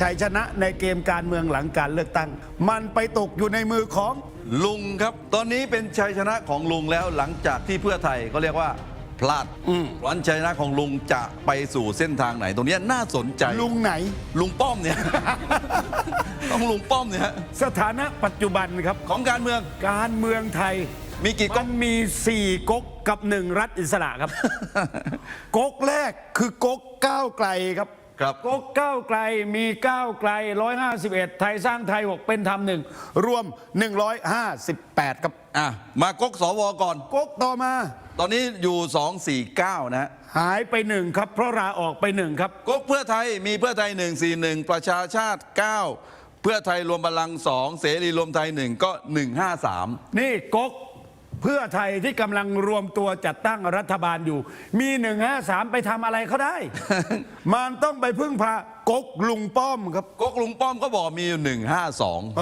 ชัยชนะในเกมการเมืองหลังการเลือกตั้ง มันไปตกอยู่ในมือของ ลุงครับ ตอนนี้เป็นชัยชนะของลุงแล้วหลังจากที่เพื่อไทยเขาเรียกว่า พลาดวันชัยชนะของลุงจะไปสู่เส้นทางไหน ตรงเนี้ยน่าสนใจลุงไหน ลุงป้อมเนี่ย ต้องลุงป้อมเนี่ยฮะสถานะปัจจุบันครับ ของการเมืองการเมืองไทยมีกี่ก๊มัก นมีสี่ก๊กกับหนึ่งรัฐอิสระครับ ก๊กแรกคือก๊กก้าวไกลครับ ครับก๊กก้าวไกลมีก้าวไกล 151 ไทยสร้างไทย6เป็นธรรมหนึ่งรวม 158ครับอะมากกสวก่อน ก๊กต่อมา ตอนนี้อยู่ 249 นะฮะหายไปหนึ่งครับ เพราะลาออกไปหนึ่งครับ ก๊กเพื่อไทยมีเพื่อไทย 141 ประชาชาติ 9 เพื่อไทยรวมพลัง 2 เสรีรวมไทย 1 ก็ 153 นี่ก๊ก เพื่อไทยที่กำลังรวมตัวจัดตั้งรัฐบาลอยู่ มีหนึ่งห้าสามไปทำอะไรเขาได้ มันต้องไปพึ่งพาก๊กลุงป้อมครับ ก๊กลุงป้อมก็บอกมีอยู่152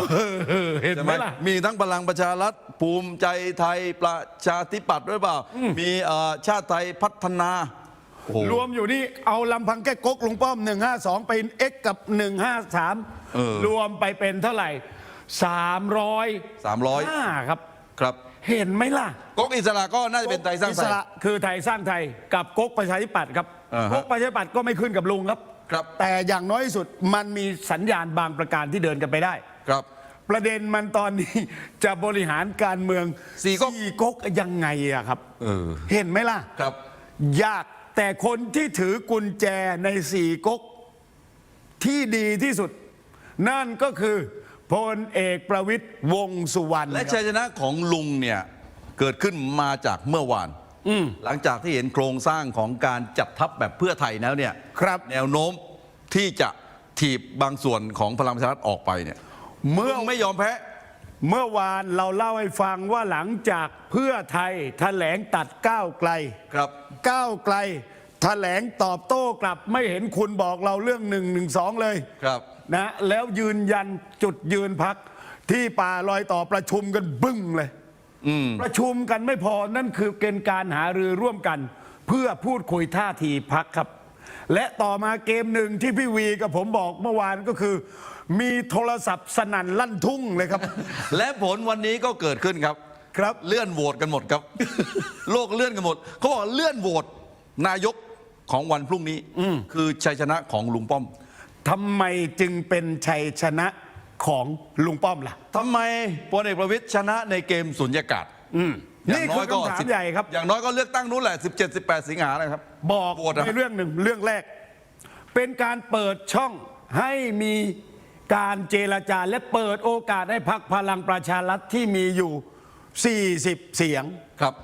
เออเห็นใช่ไหไหมมล่ะ มีทั้งพลังประชารัฐภูมิใจไทยประชาธิปัตย์ด้วยเปล่า มีเอ่อชาติไทยพัฒนาโอ้โหรวมอยู่นี่เอาลำพังแค่ก๊กลุงป้อม 152 ไปเอ็กกับเออ153 รวมไปเป็นเท่าไหร่ 300 300ครับ ครับเห็นไหมล่ะก๊กอิสระก็น่าจะเป็นไทยสร้างอิไทสย ระคือไทยสร้างไทยกับก๊กประชาธิปัตย์ครับอ่าฮะ ก๊กประชาธิปัตย์ก็ไม่ขึ้นกับลุงครับ ครับแต่อย่างน้อยที่สุดมันมีสัญญาณบางประการที่เดินกันไปได้ ครับ ประเด็นมันตอนนี้ จะบริหารการเมืองสี่ก๊กก๊กยังไงอะครับเออ เห็นไหมล่ะ ครับ ยากแต่คนที่ถือกุญแจในสี่ก๊กที่ดีที่สุด นั่นก็คือ พลเอกประวิตยวงษ์สุวรรณและครับชัยชนะของลุงเนี่ยเกิดขึ้นมาจากเมื่อวานหลังจากที่เห็นโครงสร้างของการจัดทัพแบบเพื่อไทยแล้วเนี่ยครับ แนวโน้มที่จะถีบบางส่วนของพลังประชารัฐออกไปเนี่ย เมื่อลุงไม่ยอมแพ้ เมื่อวานเราเล่าให้ฟังว่าหลังจากเพื่อไทยแถลงตัดก้าวไกลครับก้าวไกลแถลงตอบโต้กลับไม่เห็นคุณบอกเราเรื่องหนึ่งหนึ่งสองเลยครับ นะแล้วยืนยันจุดยืนพักที่ป่าลอยต่อประชุมกันบึ้งเลยประชุมกันไม่พอนั่นคือเกณฑ์การหารือร่วมกัน เพื่อพูดคุยท่าทีพักครับ และต่อมาเกมหนึ่งที่พี่วีกับผมบอกเมื่อวานก็คือ มีโทรศัพท์สนั่นลั่นทุ่งเลยครับ และผลวันนี้ก็เกิดขึ้นครับ ครับเลื่อนโหวตกันหมดครับ โลกเลื่อนกันหมดเขาบอกเลื่อนโหวตนายกของวันพรุ่งนี้คือชัยชนะของลุงป้อม ทำไมจึงเป็นชัยชนะของลุงป้อมล่ะ ทำไมพลเอกประวิตยชนะในเกมสุญญากาศนี่คือคำถามสิบใหญ่ครับ อย่างน้อยก็เลือกตั้งนู้นแหละ 17 18 สิงหานะครับบอกโหวตอะในเรื่องหนึ่งเรื่องแรก เป็นการเปิดช่องให้มีการเจรจาและเปิดโอกาสให้พักพลังประชารัฐที่มีอยู่ 40 เสียง ครับ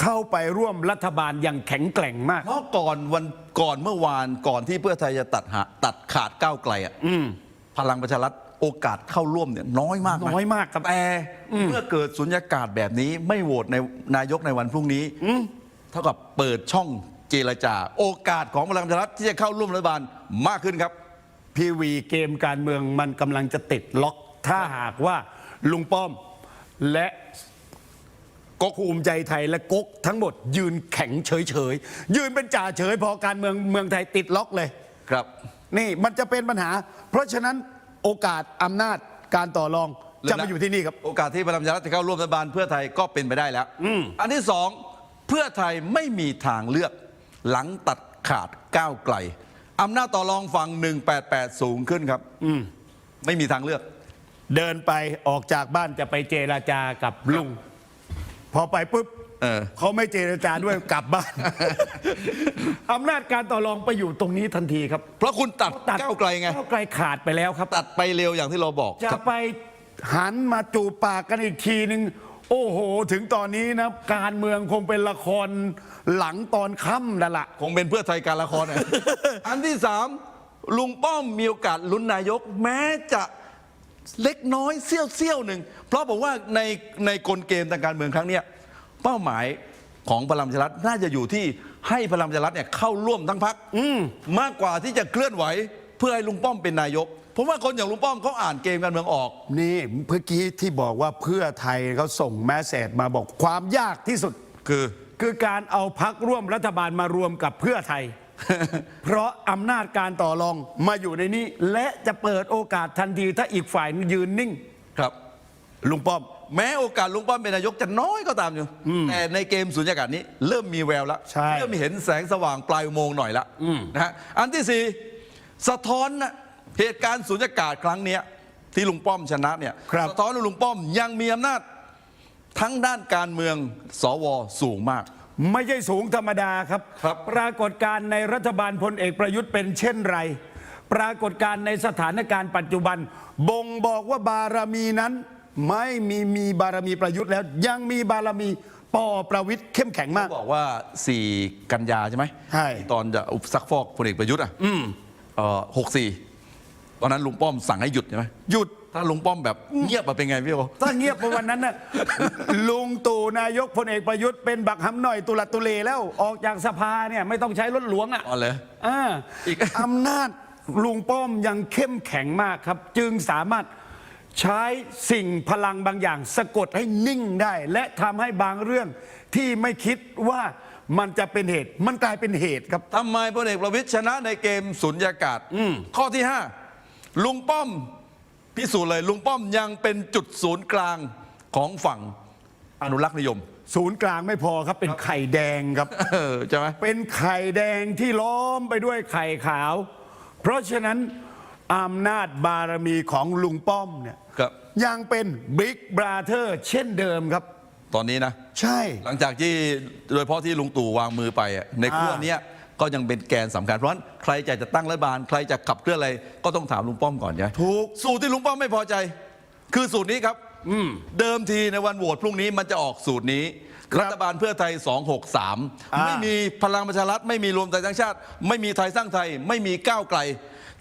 เข้าไปร่วมรัฐบาลอย่างแข็งแกร่งมาก เพราะก่อนวันก่อนเมื่อวานก่อนที่เพื่อไทยจะตัดหาตัดขาดก้าวไกลอะพลังประชารัฐโอกาสเข้าร่วมเนี่ยน้อยมากะน้อยมากครับ แต่เมื่อเกิดสุญญากาศแบบนี้ ไม่โหวตในนายกในวันพรุ่งนี้เท่ากับเปิดช่องเจรจา โอกาสของพลังประชารัฐที่จะเข้าร่วมรัฐบาลมากขึ้นครับ พีวีเกมการเมืองมันกำลังจะติดล็อก ถ้าหากว่าลุงป้อมและ ก๊กภูมิใจไทยและก๊กทั้งหมดยืนแข็งเฉยเฉยๆยืนเป็นจ่าเฉยพอการเมืองเมืองไทยติดล็อกเลยครับ นี่มันจะเป็นปัญหา เพราะฉะนั้นโอกาสอำนาจการต่อรองจะมาอยู่ที่นี่ครับ โอกาสที่พลังประชารัฐจะเข้าร่วมรัฐบาลเพื่อไทยก็เป็นไปได้แล้วอันที่สองเพื่อไทยไม่มีทางเลือก หลังตัดขาดก้าวไกลอำนาจต่อรองฝั่ง188 สูงขึ้นครับไม่มีทางเลือก เดินไปออกจากบ้านจะไปเจราจากับลุง พอไปปุ๊บเออ เขาไม่เจรจาด้วยกลับบ้าน อำนาจการต่อรองไปอยู่ตรงนี้ทันทีครับเพราะคุณตัดก้าวไกลไง ก้าวไกลขาดไปแล้วครับ ตัดไปเร็วอย่างที่เราบอกจะครับ ไปหันมาจูบปากกันอีกทีหนึ่งโอ้โห ถึงตอนนี้นะการเมืองคงเป็นละครหลังตอนค่ำนั่นแหละ คงเป็นเพื่อไทยการละครนะอันที่สามลุงป้อมมีโอกาสลุ้นนายก แม้จะเล็กน้อยเสี้ยวเสี้ยวๆหนึ่ง เพราะผมว่าในในกลเกมทางการเมืองครั้งเนี้ย เป้าหมายของพลังประชารัฐน่าจะอยู่ที่ให้พลังประชารัฐเนี่ยเข้าร่วมทั้งพักมากกว่าที่จะเคลื่อนไหว เพื่อให้ลุงป้อมเป็นนายกผมว่าคนอย่างลุงป้อมเขาอ่านเกมการเมืองออก นี่เมื่อกี้ที่บอกว่าเพื่อไทยเขาส่งแมสเซจมาบอกความยากที่สุดคือคือการเอาพักร่วมรัฐบาลมารวมกับเพื่อไทย เพราะอำนาจการต่อรองมาอยู่ในนี้ และจะเปิดโอกาสทันทีถ้าอีกฝ่ายยืนนิ่ง ครับ ลุงป้อม แม้โอกาสลุงป้อมเป็นนายกจะน้อยก็ตามอยู่ แต่ในเกมสุญญากาศนี้ เริ่มมีแววแล้วใช่ เริ่มเห็นแสงสว่างปลายอุโมงค์หน่อยละนะฮะอันที่สี่สะท้อนนะเหตุการณ์สุญญากาศครั้งเนี้ยที่ลุงป้อมชนะเนี่ยครับ สะท้อนว่าลุงป้อมยังมีอำนาจทั้งด้านการเมืองสวสูงมาก ไม่ใช่สูงธรรมดาครับ ครับ ปรากฏการณ์ในรัฐบาลพลเอกประยุทธ์เป็นเช่นไร ปรากฏการณ์ในสถานการณ์ปัจจุบัน บ่งบอกว่าบารมีนั้น ไม่มีมีบารมีประยุทธ์แล้ว ยังมีบารมีปอประวิทย์เข้มแข็งมาก บอกว่า 4 กันยาใช่ไหมใช่ ตอนจะอุปซักฟอกพลเอกประยุทธ์อะเอ่อหกสี่ตอนนั้นลุงป้อมสั่งให้หยุดใช่ไหมหยุด ถ้าลุงป้อมแบบเงียบมาเป็นไงพี่โอถ้าเงียบไปวันนั้นน่ะลุงตู่นายกพลเอกประยุทธ์เป็นบักหำหน่อยตุลัดตุเลแล้วออกจากสภาเนี่ยไม่ต้องใช้รถหลวงอะอ๋อเลย อ่าอีก อำนาจลุงป้อมยังเข้มแข็งมากครับ จึงสามารถ ใช้สิ่งพลังบางอย่าง สะกดให้นิ่งได้ และทำให้บางเรื่องที่ไม่คิดว่ามันจะเป็นเหตุ มันกลายเป็นเหตุครับ ทำไมพลเอกประวิตยชนะในเกมสุญญากาศ ข้อที่ 5 ลุงป้อมพิสูจน์เลย ลุงป้อมยังเป็นจุดศูนย์กลางของฝั่งอนุรักษ์นิยม ศูนย์กลางไม่พอครับ เป็นไข่แดงครับ เออใช่ไหม เป็นไข่แดงที่ล้อมไปด้วยไข่ขาว เพราะฉะนั้น อำนาจบารมีของลุงป้อมเนี่ยครับ ยังเป็นบิ๊กบราเธอร์เช่นเดิมครับ ตอนนี้นะ ใช่ หลังจากที่โดยเฉพาะที่ลุงตู่วางมือไปอะในขั้วอ่า เนี้ยก็ยังเป็นแกนสำคัญเพราะฉะนั้นใครจะจะตั้งรัฐบาล ใครจะขับเคลื่อนอะไรก็ต้องถามลุงป้อมก่อนใช่ไหมถูก สูตรที่ลุงป้อมไม่พอใจ คือสูตรนี้ครับเดิมทีในวันโหวตพรุ่งนี้มันจะออกสูตรนี้ ครับรัฐบาลเพื่อไทยอ่า263ไม่มีพลังประชารัฐไม่มีรวมไทยสร้างชาติ ไม่มีไทยสร้างไทย ไม่มีก้าวไกล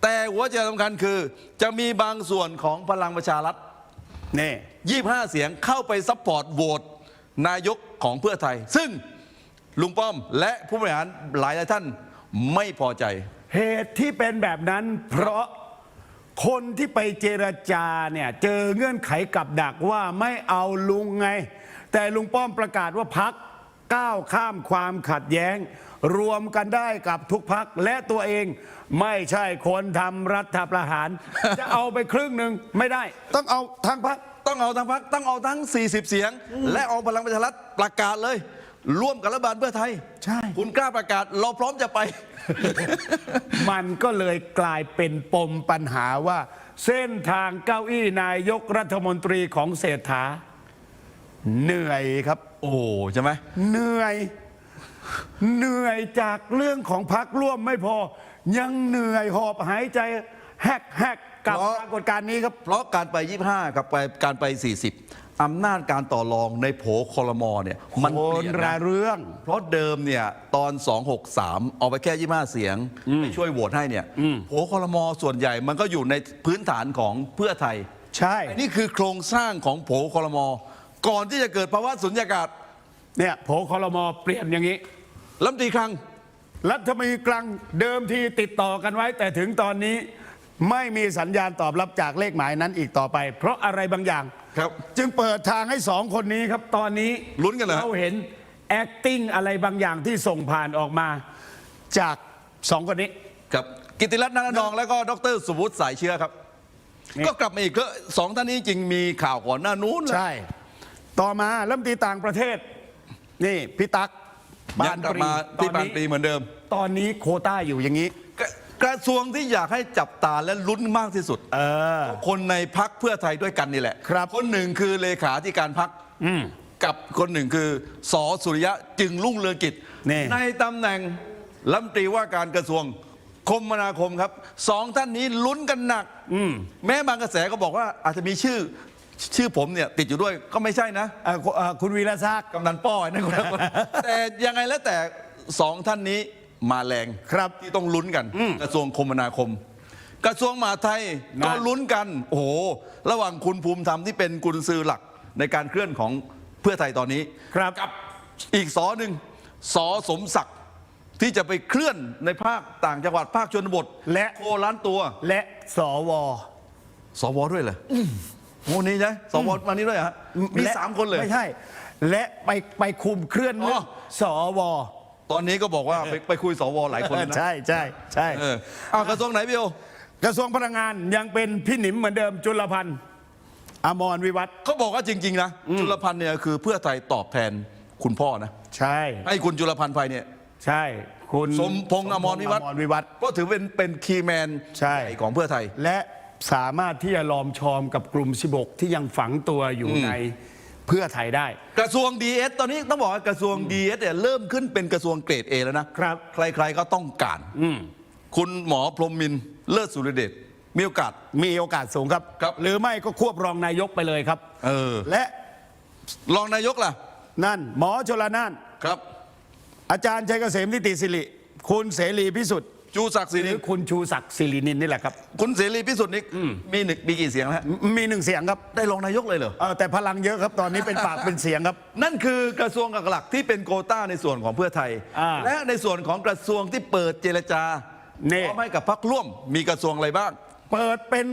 แต่หัวใจสำคัญคือ จะมีบางส่วนของพลังประชารัฐนี่25เสียงเข้าไปซัพพอร์ตโหวตนายกของเพื่อไทย ซึ่งลุงป้อมและผู้บริหารหลายหลายท่านไม่พอใจ เหตุที่เป็นแบบนั้นเพราะคนที่ไปเจรจาเนี่ยเจอเงื่อนไขกับดักว่าไม่เอาลุงไง แต่ลุงป้อมประกาศว่าพัก ก้าวข้ามความขัดแย้ง รวมกันได้กับทุกพักและตัวเองไม่ใช่คนทำรัฐประหาร จะเอาไปครึ่งหนึ่งไม่ได้ ต้องเอาทั้งพักต้องเอาทั้งพักต้องเอาทั้ง 40 เสียง และเอาพลังประชารัฐประกาศเลย ร่วมกับรัฐบาลเพื่อไทย ใช่ คุณกล้าประกาศเราพร้อมจะไป มันก็เลยกลายเป็นปมปัญหาว่า เส้นทางเก้าอี้นายกรัฐมนตรีของเศรษฐาเหนื่อยครับ โอ้ใช่ไหมเหนื่อย เหนื่อยจากเรื่องของพักร่วมไม่พอ ยังเหนื่อยหอบหายใจแฮกแฮกกับเพราะปรากฏการณ์นี้ครับ เพราะการไป 25 กับไปการไป 40อำนาจการต่อรองในโผคอรมอเนี่ยมันโอเปนลี่ยนระนะเรื่อง เพราะเดิมเนี่ยตอน 263 เอาไปแค่ 25 เสียงไม่ช่วยโหวตให้เนี่ยโผคอรมอส่วนใหญ่มันก็อยู่ในพื้นฐานของเพื่อไทย ใช่ นี่คือโครงสร้างของโผคอรมอ ก่อนที่จะเกิดภาวะสุญญากาศเนี่ยโผคอรมอเปลี่ยนอย่างนี้ รัฐมนตรีคลัง รัฐมนตรีกลางเดิมทีติดต่อกันไว้ แต่ถึงตอนนี้ไม่มีสัญญาณตอบรับจากเลขหมายนั้นอีกต่อไป เพราะอะไรบางอย่าง ครับ จึงเปิดทางให้สองคนนี้ครับตอนนี้ลุ้นกันเหรอ เราเห็น acting อะไรบางอย่างที่ส่งผ่านออกมา จากสองคนนี้ ครับกิติรัตน์นารนองแล้วก็ดรสุวุฒิสายเชื้อครับ นี่ ก็กลับมาอีกก็สองท่านนี้จริงมีข่าวก่อนหน้านู้นแล้ว ใช่ ต่อมารัฐมนตรีต่างประเทศ นี่พี่ตั๊กยังกลับมาตที่อนบานนี้ปรีเหมือนเดิม ตอนนี้โควต้าอยู่อย่างนี้กระกระทรวงที่อยากให้จับตาและลุ้นมากที่สุดเออคนในพักเพื่อไทยด้วยกันนี่แหละครับคนหนึ่งคือเลขาธิการพักกับคนหนึ่งคือสอสุริยะจึงรุ่งเรืองกิจนี่ในตำแหน่งรัฐมนตรีว่าการกระทรวงคมนาคมครับสองท่านนี้ลุ้นกันหนักแม้บางกระแสก็บอกว่าอาจจะมีชื่อ ชื่อผมเนี่ยติดอยู่ด้วยก็ไม่ใช่นะ เอ่อเอ่อคุณวีระซักดิ์กำนันป้อยนั่นคนละคน แต่ยังไงแล้วแต่สองท่านนี้มาแรงครับ ที่ต้องลุ้นกัน กระทรวงคมนาคม กระทรวงมหาดไทยนั่นก็ลุ้นกัน โอ้โห ระหว่างคุณภูมิธรรมที่เป็นกุญซือหลักในการเคลื่อนของเพื่อไทยตอนนี้ ครับ กับอีกสอหนึ่งสอสมศักดิ์ที่จะไปเคลื่อนในภาคต่างจังหวัดภาคชนบทและ โคล้านตัว และสว สวด้วยเหรอ โอ้นี่นะสวมานี้ด้วยเหรอฮะมีและสามคนเลย ไม่ใช่ และไปไปคุมเคลื่อนเรื่องอ๋อ สวตตอนนี้ก็บอกว่าไปไปคุยสวหลายคนแล้วนะใช่ใช่ใช่เอออ้าวกระทรวงไหนพี่โอกระทรวงพลังงานยังเป็นพี่หนิมเหมือนเดิมจุลพันธ์อมรวิวัฒน์เขาบอกว่าจริง ๆ นะ จุลพันธ์เนี่ยคือเพื่อไทยตอบแทนคุณพ่อนะ ใช่ ให้คุณจุลพันธ์ไปเนี่ย ใช่ คุณสมพงษ์อมรวิวัฒน์อมรวิวัฒน์ก็ถือเป็นเป็นคีย์แมนใช่ ของเพื่อไทย และ สามารถที่จะลอมชอมกับกลุ่ม 16 ที่ยังฝังตัวอยู่ในเพื่อไทยได้ กระทรวงดีเอสตอนนี้ต้องบอกว่ากระทรวงดีเอสเนี่ยเริ่มขึ้นเป็นกระทรวงเกรดเอแล้วนะครับ ใครๆก็ต้องการอืมคุณหมอพรหมมินทร์เลิศสุรเดชมีโอกาสมีโอกาสสูงครับ ครับหรือไม่ก็ควบรองนายกไปเลยครับ เออ และรองนายกล่ะ นั่น หมอชลนานครับ อาจารย์ชัยเกษมนิติสิริ คุณเสรีพิสุทธิ์ จูศักดิ์ศรีหรืนิอนคุณชูศักดิ์สิรินินนี่แหละครับคุณเสรีพิสุทธิ์นี่มีหนึ่งมีกี่เสียงแล้วฮะมีหนึ่งเสียงครับได้รองนายกเลยเหรอ เออแต่พลังเยอะครับตอนนี้เป็นปากเป็นเสียงครับ นั่นคือกระทรวงหลักๆที่เป็นโควต้าในส่วนของเพื่อไทย อ่าและในส่วนของกระทรวงที่เปิดเจรจานี่ พร้อมให้กับพรรคร่วม มีกระทรวงอะไรบ้าง เปิดเป็น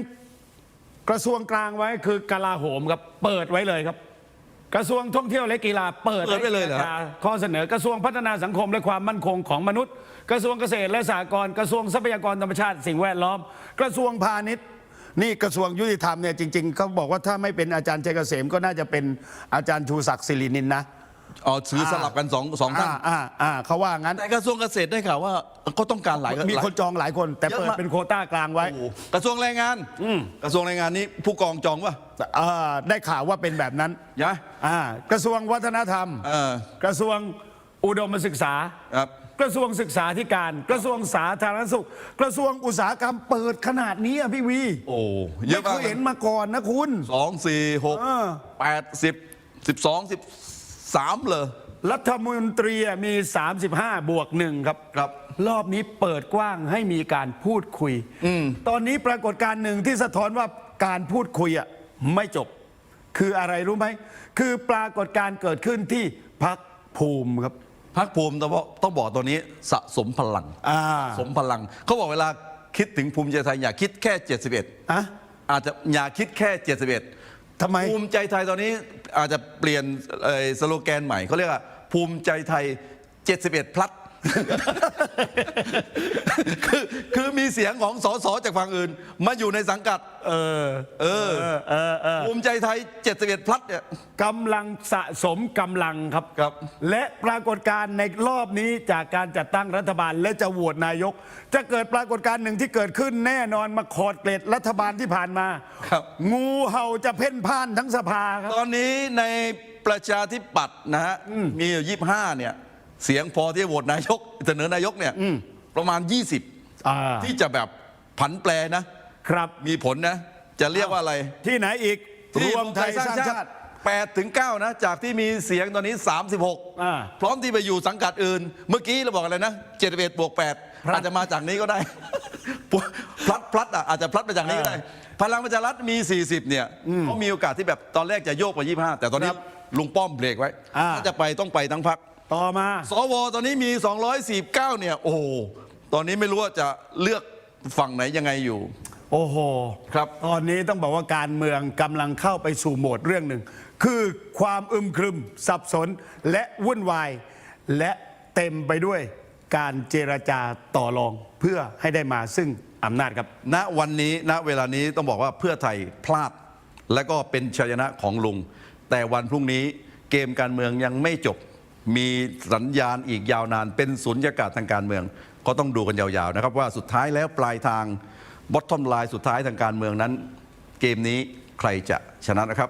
กระทรวงกลางไว้คือกลาโหมครับ เปิดไว้เลยครับ กระทรวงท่องเที่ยวและกีฬาเปิดเปิดไว้เลยเหรอจาข้อเสนอกระทรวงพัฒนาสังคมและความมั่นคงของมนุษย์ กระทรวงเกษตรและสหกรณ์กระทรวงทรัพยากรธรรมชาติสิ่งแวดล้อม กระทรวงพาณิชย์ นี่กระทรวงยุติธรรมเนี่ยจริงๆเขาบอกว่าถ้าไม่เป็นอาจารย์ชัยเกษมก็น่าจะเป็นอาจารย์ชูศักดิ์สิรินินนะ อ๋อถือสลับกันสองสองท่าน อ่าอ่าอ่าเขาว่างั้นแต่กระทรวงเกษตรได้ข่าวว่าเขาต้องการหลายมีคนจองหลายคน แต่เยอะเปิดมากเป็นโควต้ากลางไว้ โอ้โหกระทรวงแรงงานกระทรวงแรงงานนี้ผู้กองจองวะอ่าได้ข่าวว่าเป็นแบบนั้นยะอ่ากระทรวงวัฒนธรรม เออกระทรวงอุดมศึกษา ครับ กระทรวงศึกษาธิการ กระทรวงสาธารณสุข กระทรวงอุตสาหกรรมเปิดขนาดนี้อะพี่วีโอ้เยไม่อะเคมากยเห็นมาก่อนนะคุณ สองสี่หกเออแปดสิบสิบสองสิบ สามเลยรัฐมนตรีมี 35 บวกหนึ่งครับครับ รอบนี้เปิดกว้างให้มีการพูดคุยตอนนี้ปรากฏการณ์หนึ่งที่สะท้อนว่าการพูดคุยอะไม่จบ คืออะไรรู้ไหม คือปรากฏการณ์เกิดขึ้นที่พักภูมิครับพักภูมิต้องบอกต้องบอกตัวนี้สะสมพลังอ่าสมพลัง เขาบอกเวลาคิดถึงภูมิใจไทยอย่าคิดแค่ 71อะอาจจะอย่าคิดแค่ 71 ทำไม ภูมิใจไทยตอนนี้อาจจะเปลี่ยนเอ่อสโลแกนใหม่เขาเรียกว่าภูมิใจไทย 71 พลัด คือคือมีเสียงของสสจากฝั่งอื่น มาอยู่ในสังกัดเออ เออเออเออภูมิใจไทย 71 พลัดเนี่ย กำลังสะสมกำลังครับ ครับ และปรากฏการณ์ในรอบนี้จากการจัดตั้งรัฐบาลและจะโหวตนายก จะเกิดปรากฏการณ์หนึ่งที่เกิดขึ้นแน่นอนมาขอดเกล็ดรัฐบาลที่ผ่านมา ครับ งูเห่าจะเพ่นพ่านทั้งสภาครับ ตอนนี้ในประชาธิปัตย์นะฮะ มีอยู่ 25 เนี่ย เสียงพอที่จะโหวตนายกเสนอนายกเนี่ยประมาณ อ่า20 ที่จะแบบผันแปรนะ ครับมีผลนะ จะเรียกว่าอะไรที่ไหนอีกที่รวมไทยสร้างชาติ 8ถึง9นะ จากที่มีเสียงตอนนี้36อ่าพร้อมที่ไปอยู่สังกัดอื่น เมื่อกี้เราบอกอะไรนะ71บวก8อาจจะมาจากนี้ก็ได้ พลัดพลัดอะอาจจะพลัดมาจากนี้ก็ได้ พลังประชารัฐมี 40 เนี่ยเขามีโอกาสที่แบบตอนแรกจะโยกไป 25 แต่ตอนนี้ลุงป้อมเบรกไว้อ่า ถ้าจะไปต้องไปทั้งพัก ต่อมา สวตอนนี้มี 249 เนี่ย โอ้โหตอนนี้ไม่รู้ว่าจะเลือกฝั่งไหนยังไงอยู่ โอ้โหครับ ตอนนี้ต้องบอกว่าการเมืองกำลังเข้าไปสู่โหมดเรื่องหนึ่ง คือความอึมครึม สับสนและวุ่นวาย และเต็มไปด้วยการเจรจาต่อรองเพื่อให้ได้มาซึ่งอำนาจครับ ณวันนี้ณเวลานี้ต้องบอกว่าเพื่อไทยพลาด และก็เป็นชัยชนะของลุง แต่วันพรุ่งนี้เกมการเมืองยังไม่จบ มีสัญญาณอีกยาวนานเป็นสุญญากาศทางการเมือง ก็ต้องดูกันยาวๆนะครับว่าสุดท้ายแล้วปลายทางบอททอมไลน์สุดท้ายทางการเมืองนั้น เกมนี้ใครจะชนะนะครับ